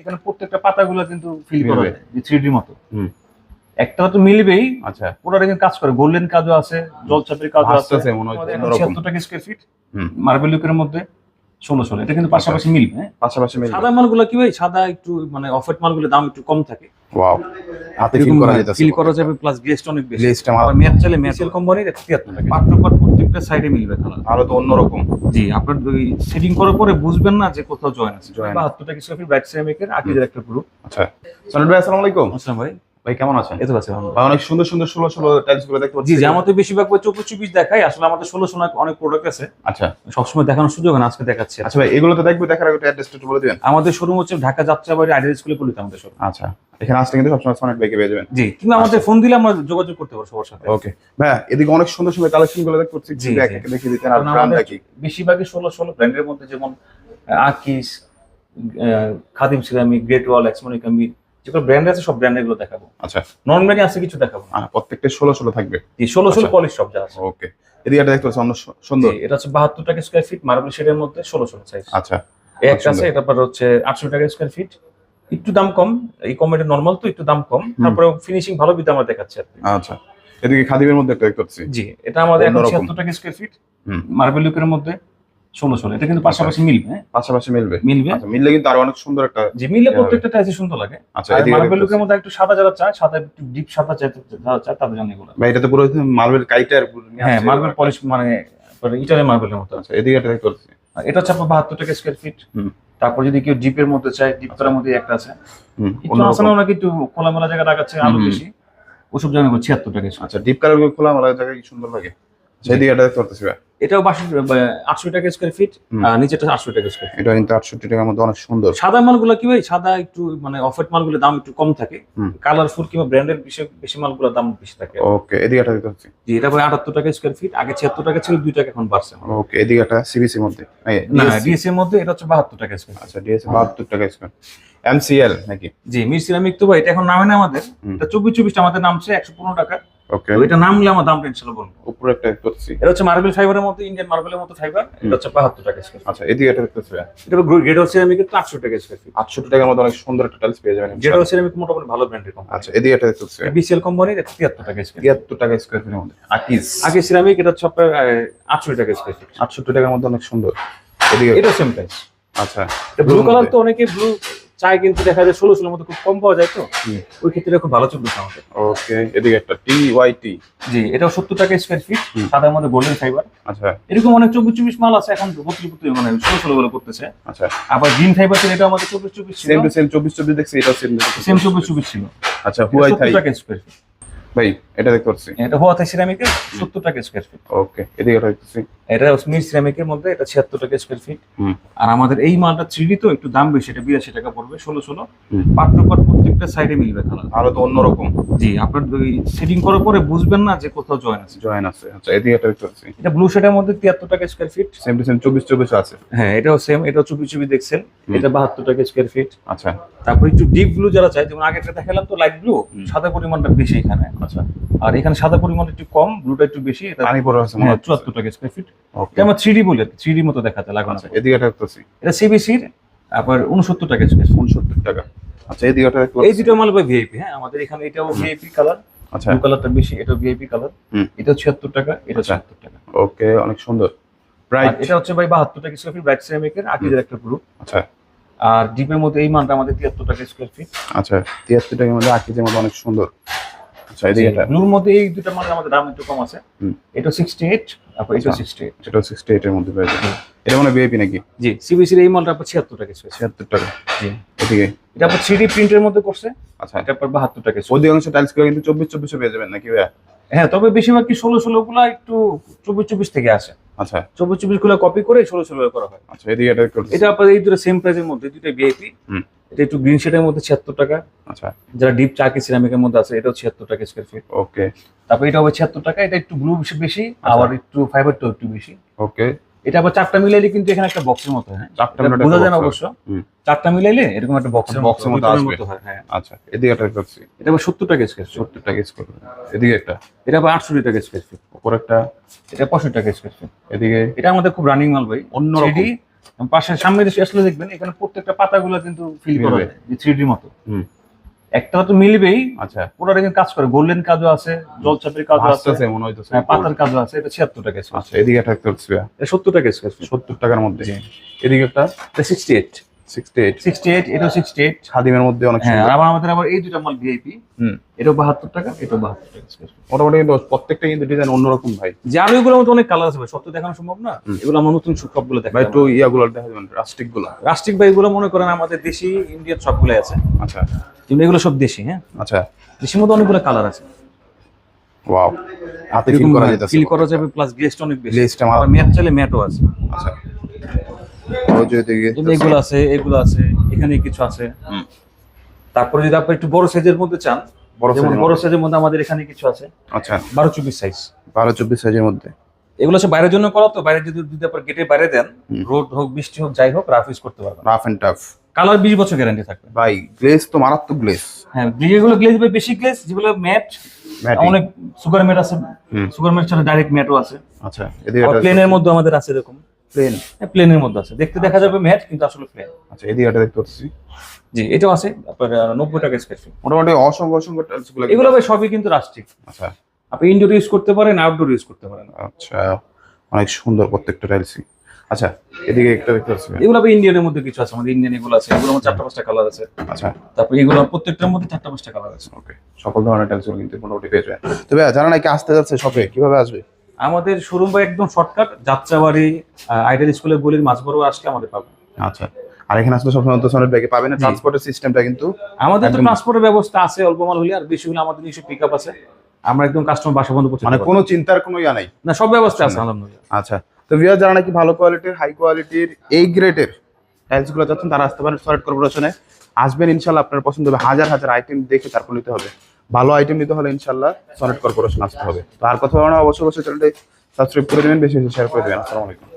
এখানে প্রত্যেকটা পাতাগুলো কিন্তু ফিল করা থ্রি যায়। যে মতো। হুম। একটা তো মিলবেই আচ্ছা। ওরা কিন্তু কাজ করে। গোল্ডেন কাজও আছে জলচাপের কাজও আছে। মনে ছিয়াত্তর টাকা স্কোয়ার ফিট হুম। মার্বেল লুকের মধ্যে। ষোলো ষোলো এটা কিন্তু পাশাপাশি মিলবে হ্যাঁ? পাশাপাশি মিলবে। সাদা মালগুলো কি ভাই? সাদা একটু মানে অফেট মালগুলোর দাম একটু কম থাকে। ওয়াও হাতে ফিল করা যেতেছে ফিল করা যাবে প্লাস গ্লেসটা অনেক বেশি। ম্যাচ ম্যাচেল কোম্পানির টাকা প্রত্যেকটা সাইডে মিলবে কালার তো অন্যরকম। জি আপনার সেটিং করার পরে বুঝবেন না যে কোথাও জয়েন আছে। টাকা ব্রাইট সিরামিকের একটা গ্রুপ আচ্ছা। ভাই আসসালামু আলাইকুম। আসসালাম ভাই। ভাই কেমন আছেন? এত আছে ভাই অনেক সুন্দর সুন্দর ষোলো ষোলো টাইলসগুলো দেখতে পাচ্ছি। জি আমাদের বেশিরভাগ ভাই চব্বিশ চব্বিশ দেখাই আসলে আমাদের ষোলো ষোলো অনেক প্রোডাক্ট আছে। আচ্ছা। সবসময় দেখানোর সুযোগ না আজকে দেখাচ্ছি আচ্ছা ভাই এগুলো তো দেখব দেখার আগে অ্যাড্রেসটা একটু বলে দিবেন। আমাদের শোরুম হচ্ছে ঢাকা যাত্রাবাড়ি আইডিয়াল স্কুলে পড়িতে আমাদের শোরুম আচ্ছা। এখানে আসলে কিন্তু সবসময় সনিল ভাইকে পেয়ে যাবেন। জি কিংবা আমাদের ফোন দিলে আমরা যোগাযোগ করতে পারব সবার সাথে। ওকে ভাই এদিকে অনেক সুন্দর সুন্দর কালেকশনগুলো দেখতে পাচ্ছি। জি। দিতেন আর ব্র্যান্ড কি বেশিরভাগই ষোলো ষোলো ব্র্যান্ডের মধ্যে যেমন আকিস খাদিম সিরামিক গ্রেট ওয়াল এক্সমনিকা মিল যেগুলো ব্র্যান্ড আছে সব ব্র্যান্ডগুলো দেখাবো। আচ্ছা। আছে কিছু দেখাবো প্রত্যেকটা ষোলো ষোলো থাকবে? ষোলো ষোলো আচ্ছা। পলিশ সব যা আছে। ওকে এদিকে দেখতে পাচ্ছি অন্য সুন্দর। এটা হচ্ছে বাহাত্তর টাকা স্কোয়ার ফিট মার্বেল শেডের মধ্যে ষোলো ষোলো সাইজ আচ্ছা। একটা আছে এটা পর হচ্ছে আটশো টাকা স্কোয়ার ফিট একটু দাম কম এই কমেডি নর্মাল তো একটু দাম কম। তারপরে ফিনিশিং ভালো বিধে আমরা দেখাচ্ছি আর আচ্ছা। এদিকে খাদিমের মধ্যে একটা দেখতে পাচ্ছি। জি এটা আমাদের এখন। ছিয়াত্তর টাকা স্কোয়ার ফিট। মার্বেল লুকের মধ্যে। ষোলো ষোলো এটা কিন্তু পাশাপাশি মিলবে হ্যাঁ? পাশাপাশি মিলবে। মিলবে? আচ্ছা মিললে কিন্তু আরও অনেক সুন্দর একটা যে মিললে প্রত্যেকটা টাইসে সুন্দর লাগে। আচ্ছা মার্বেল লুকের মধ্যে একটু সাদা যারা চায় সাদা একটু ডিপ সাদা চায় যারা চায় তাদের জন্য এগুলো। ভাই এটা তো পুরো মার্বেল কাইটার হ্যাঁ মার্বেল পলিশ মানে ইটালিয়ান মার্বেলের মতো আচ্ছা এদিকে পাচ্ছি। আর এটা হচ্ছে আপনার বাহাত্তর টাকা স্কোয়ার ফিট। তারপর যদি কেউ ডিপের মধ্যে চায় ডিপ করার মধ্যে একটা আছে। আছে না ওনাকে একটু খোলামেলা জায়গা রাখাচ্ছে হুম। বেশি। ওসব জায়গা ছিয়াত্তর টাকা আচ্ছা ডিপ কালারগুলো খোলা আমার জায়গায় কি সুন্দর লাগে? দেখতে ভাই। এটাও বাষট্টি আটশো টাকা স্কোয়ার ফিট হুম। আর নিচেটা আটশো টাকা স্কোয়ার এটা কিন্তু আটষট্টি টাকার মধ্যে অনেক সুন্দর। সাদা মালগুলো কি ভাই? সাদা একটু মানে মালগুলো দাম একটু কম থাকে। কালারফুল কিংবা ব্র্যান্ডের বেশি বেশি মালগুলোর দাম বেশি থাকে। ওকে এদিকে একটা দেখতে পাচ্ছি। এটা ভাই আটাত্তর টাকা স্কোয়ার ফিট আগে ছিয়াত্তর টাকা ছিল দুই টাকা এখন বাড়ছে ওকে এদিকে একটা সিবিসি মধ্যে। এই, না ডিএসসি এর মধ্যে এটা হচ্ছে বাহাত্তর টাকা স্কোয়ার আচ্ছা ডিএসসি বাহাত্তর টাকা স্কোয়ার এমসিএল নাকি? জি মির সিরামিক তো ভাই এটা এখন নামে না আমাদের। এটা চব্বিশ চব্বিশটা আমাদের নামছে একশো পনেরো টাকা। ওকে তো এটা নামলে আমার দামটা ইনশাল্লাহ বলব। উপরে একটা পাচ্ছি এটা হচ্ছে মার্বেল ফাইবারের মতো ইন্ডিয়ান মার্বেলের মতো ফাইবার এটা হচ্ছে বাহাত্তর টাকা স্কোয়ার আচ্ছা এদিকে একটা দেখতে পাচ্ছি। এটা গ্রেড সিরামিকের তো আটশো টাকা স্কোয়ার ফিট আটষট্টি টাকার মধ্যে অনেক সুন্দর একটা টাইলস পেয়ে যাবেন যেটা সিরামিক মোটামুটি ভালো ব্র্যান্ডের কোম্পানি আচ্ছা এদিকে একটা দেখতে পাচ্ছি। বিসিএল কোম্পানির তিয়াত্তর টাকা স্কোয়ার তিয়াত্তর টাকা স্কোয়ার ফিটের মধ্যে। আকিস আগে সিরামিক এটা হচ্ছে আপনার আটশো টাকা স্কোয়ার ফিট আটষট্টি টাকার মধ্যে অনেক সুন্দর। এদিকে এটা সেম প্রাইস আচ্ছা ব্লু কালার তো অনেকে ব্লু চায় কিন্তু দেখা যায় ষোলো মতো খুব কম পাওয়া যায় তো। ওই ক্ষেত্রে খুব ভালো চলতেছে আমাদের ওকে এদিকে একটা টি ওয়াই টি জি এটাও সত্তর টাকা স্কোয়ার ফিট। সাদার মধ্যে গোল্ডেন ফাইবার আচ্ছা। এরকম অনেক চব্বিশ চব্বিশ মাল আছে এখন বত্রিশ বত্রিশ মানে ষোলো ষোলো বলে করতেছে। আচ্ছা। আবার গ্রিন ফাইবার ছিল এটা আমাদের চব্বিশ চব্বিশ সেম টু সেম চব্বিশ চব্বিশ দেখছি এটাও সেম সেম চব্বিশ চব্বিশ ছিল। আচ্ছা হুয়াই থাই টাকা স্কোয়ার ফিট ভাই এটা দেখতে পাচ্ছি। এটা সিরামিকের সত্তর টাকা স্কোয়ার ফিট ওকে এদিকে দেখতেছি। এটা স্মিথ সিরামিকের মধ্যে এটা ছিয়াত্তর টাকা স্কোয়ার ফিট আর আমাদের এই মালটা তো একটু দাম বেশি এটা বিরাশি টাকা পড়বে প্রত্যেকটা সাইডে মিলবে কালার তো অন্যরকম। জি আপনার সেটিং করার পরে বুঝবেন না যে কোথাও জয়েন আছে। জয়েন আছে। আচ্ছা এদিকে একটা দেখতে পাচ্ছি। এটা ব্লু শেডের মধ্যে তিয়াত্তর টাকা square feet same to same চব্বিশ চব্বিশ আছে। হ্যাঁ এটাও সেম এটাও চুপি চুপি দেখছেন এটা বাহাত্তর টাকা স্কোয়ার ফিট আচ্ছা। তারপর একটু ডিপ ব্লু যারা চায় যেমন আগেরটা দেখালাম তো লাইট ব্লু সাদা পরিমাণটা বেশি এখানে। আচ্ছা আর এখানে সাদা পরিমাণ একটু কম ব্লুটা একটু বেশি এটা পানি পড়ে আছে মনে হ্যাঁ চুয়াত্তর টাকা স্কোয়ার ফিট ওকে এটা আমরা থ্রি ডি বলি থ্রি ডি মতো দেখাতে লাগানো আচ্ছা এদিকে একটা দেখতে পাচ্ছি এটা সিবিসির তারপর উনসত্তর টাকা স্কোয়ার ফিট উনসত্তর টাকা। আচ্ছা এদিকে একটা দেখতে এই দুটো মাল ভিআইপি হ্যাঁ আমাদের এখানে এটাও ভিআইপি কালার আচ্ছা। ব্লু কালারটা বেশি এটাও ভিআইপি কালার। এটা ছিয়াত্তর টাকা এটা আচ্ছা। ছিয়াত্তর টাকা। ওকে অনেক সুন্দর। আর রাইট এটা হচ্ছে ভাই বাহাত্তর টাকা স্কোয়ার ফিট ব্রাইট সিরামিকের আকিজের একটা গ্রুপ আচ্ছা। আর ডিপের মধ্যে এই মানটা আমাদের তিয়াত্তর টাকা স্কোয়ার ফিট আচ্ছা তিয়াত্তর টাকার মধ্যে আকিজের মধ্যে অনেক সুন্দর। আচ্ছা এদিকে ব্লুর মধ্যে এই দুটো মালের আমাদের দাম একটু কম আছে। এটা সিক্সটি এইট তারপর এটা আচ্ছা। সিক্সটি এইট সেটা সিক্সটি এইটের মধ্যে পেয়ে যাবে এটা মানে বিআইপি নাকি? জি সিবিসির এই মালটা আপনার ছিয়াত্তর টাকা স্কোয়ার ছিয়াত্তর টাকা। জি। এদিকে? এটা আপনার থ্রি প্রিন্টের মধ্যে করছে। আচ্ছা। এটা আপনার বাহাত্তর টাকা। অধিকাংশ টাইলসগুলো কিন্তু চব্বিশ চব্বিশে পেয়ে যাবেন নাকি ভাইয়া? হ্যাঁ তবে বেশিরভাগ কি ষোলো ষোলো গুলা একটু চব্বিশ চব্বিশ থেকে আসে। আচ্ছা। চব্বিশ চব্বিশগুলা কপি করে ষোলো ষোলো করা হয়। আচ্ছা এদিকে এটা এটা আপনার এই দুটো সেম প্রাইসের মধ্যে দুটো ভিআইপি হুম। এটা একটু গ্রিন শেডের মধ্যে ছিয়াত্তর টাকা। আচ্ছা। যারা ডিপ চাকি সিরামিকের মধ্যে আছে এটাও ছিয়াত্তর টাকা স্কোয়ার ফিট ওকে তারপর এটা হবে ছিয়াত্তর টাকা এটা একটু ব্লু বেশি বেশি আবার একটু ফাইবারটাও একটু বেশি। ওকে এটা আবার চারটা মিলাইলে কিন্তু এখানে একটা বক্সের মতো হয় চারটা মিলাইলে বোঝা যায় অবশ্য। চারটা মিলাইলে এরকম একটা বক্সের এর মতো আসবে। হ্যাঁ আচ্ছা এদিকে একটা পাচ্ছি এটা আবার সত্তর টাকা স্কোয়ার ফিট সত্তর টাকা স্কোয়ার এদিকে একটা। এটা আবার আটষট্টি টাকা স্কোয়ার ফিট উপর একটা। এটা পঁয়ষট্টি টাকা স্কোয়ার ফিট এদিকে। এটা আমাদের খুব রানিং মাল ভাই। অন্যরকম। পাশের সামনে দেশে আসলে দেখবেন এখানে প্রত্যেকটা পাতাগুলো কিন্তু ফিল করা। যায় থ্রি মতো। একটা তো মিলবেই আচ্ছা। পুরোটা কিন্তু কাজ করে। গোল্ডেন কাজও আছে জলচাপের কাজও আছে। ভাসতেছে মনে হইতেছে। হ্যাঁ, পাতার কাজও আছে এটা ছিয়াত্তর টাকা স্কোয়ার আচ্ছা এদিকে একটা দেখতে পাচ্ছি সত্তর টাকা স্কোয়ার ফিট সত্তর টাকার মধ্যে। এদিকে একটা এটা sixty eight sixty eight sixty eight এটাও সিক্সটি খাদিমের মধ্যে অনেক হ্যাঁ আর আমাদের আবার এই দুটা মাল ভিআইপি হুম। এটাও বাহাত্তর টাকা এটাও বাহাত্তর টাকা মোটামুটি প্রত্যেকটা কিন্তু ডিজাইন অন্যরকম ভাই। যে আরও এগুলোর মধ্যে অনেক কালার আছে ভাই সব দেখানো সম্ভব না। এগুলো আমরা নতুন সবগুলো ভাই দেখাই একটু ইয়াগুলো দেখা যাবেন রাস্টিকগুলো। ভাই এগুলো মনে করেন আমাদের দেশি ইন্ডিয়ান সবগুলো আছে। আচ্ছা। কিন্তু এগুলো সব দেশি হ্যাঁ? আচ্ছা। দেশির মধ্যে অনেকগুলো কালার আছে। ওয়াও হাতে ফিল করা যেতেছে। ফিল করা যাবে প্লাস গ্লেসটা অনেক বেশি। Glazed টা আমার- ম্যাট চাইলে ম্যাটও আছে। আচ্ছা। এগুলো আছে এগুলো আছে এখানে কিছু আছে। তারপরে যদি আপনি একটু বড় সাইজের মধ্যে চান বড়। সাইজের মধ্যে। আমাদের এখানে কিছু আছে। আচ্ছা। বারো চব্বিশ সাইজ বারো চব্বিশ সাইজের মধ্যে। এগুলো সব বাইরের জন্য করা তো বাইরে যদি যদি আপনার গেটের বাইরে দেন রোড হোক বৃষ্টি হোক যাই হোক রাফ ইউজ করতে পারবেন। রাফ এন্ড টাফ কালার বিশ বছর গ্যারান্টি থাকবে। ভাই গ্লেজ তো মারাত্মক গ্লেজ হ্যাঁ যেগুলো গ্লেজ বেশি গ্লেজ যেগুলো ম্যাট অনেক সুগার ম্যাট আছে। সুগার ম্যাট ছাড়া ডাইরেক্ট ম্যাটও আছে। আচ্ছা প্লেনের মধ্যে আমাদের আছে এরকম। প্লেন প্লেনের মধ্যে আছে। দেখতে দেখা যাবে ম্যাট কিন্তু আসলে প্লেন আচ্ছা এদিকে একটা দেখতে পাচ্ছি। জি এটাও আছে আপনার নব্বই টাকা স্কোয়ার ফিট মোটামুটি অসংখ্য অসংখ্য টাইলস এগুলো ভাই সবই কিন্তু রাষ্ট্রিক আচ্ছা। আপনি ইনডোর ইউজ করতে পারেন আউটডোর ইউজ করতে পারেন। আচ্ছা অনেক সুন্দর প্রত্যেকটা টাইলসই আচ্ছা এদিকে একটা দেখতে পাচ্ছি এগুলো আবার ইন্ডিয়ানের মধ্যে কিছু আছে আমাদের ইন্ডিয়ান এগুলো আছে। এগুলো আমার চারটা পাঁচটা কালার আছে। আচ্ছা। তারপর এগুলো প্রত্যেকটার মধ্যে চারটা পাঁচটা কালার আছে। ওকে সকল ধরনের টাইলসগুলো কিন্তু মোটামুটি পেয়ে যাবে তো ভাইয়া যারা নাকি আসতে যাচ্ছে শপে কীভাবে আসবে? আমাদের শোরুম ভাই একদম শর্টকাট যাত্রাবাড়ি আইডিয়াল স্কুলের গলির মাঝ বড় আসলে আমাদের পাবেন আচ্ছা। আর এখানে আসলে সবসময় তো ব্যাগে পাবেন ট্রান্সপোর্টের সিস্টেমটা কিন্তু আমাদের তো ট্রান্সপোর্টের ব্যবস্থা আছে অল্প মাল হলে আর বেশি হলে আমাদের নিজস্ব পিক আপ আছে। আমরা একদম কাস্টমার বাসা বন্ধ করতে মানে কোনো চিন্তার কোনো ইয়া নাই। না সব ব্যবস্থা আছে আলহামদুলিল্লাহ। আচ্ছা। তো ভিউয়ার যারা নাকি ভালো কোয়ালিটির হাই কোয়ালিটির এই গ্রেডের টাইলসগুলো চাচ্ছেন তারা আসতে পারেন কর্পোরেশনে। আসবেন ইনশাল্লাহ আপনার পছন্দ হবে। হাজার হাজার আইটেম দেখে তারপর নিতে হবে। ভালো আইটেম নিতে হলে ইনশাল্লাহ সনেট কর্পোরেশন আসতে হবে। তো আর কথা বলা অবশ্যই অবশ্যই চ্যানেলটি সাবস্ক্রাইব করে দেবেন, বেশি বেশি শেয়ার করে দেবেন। আসসালামু আলাইকুম।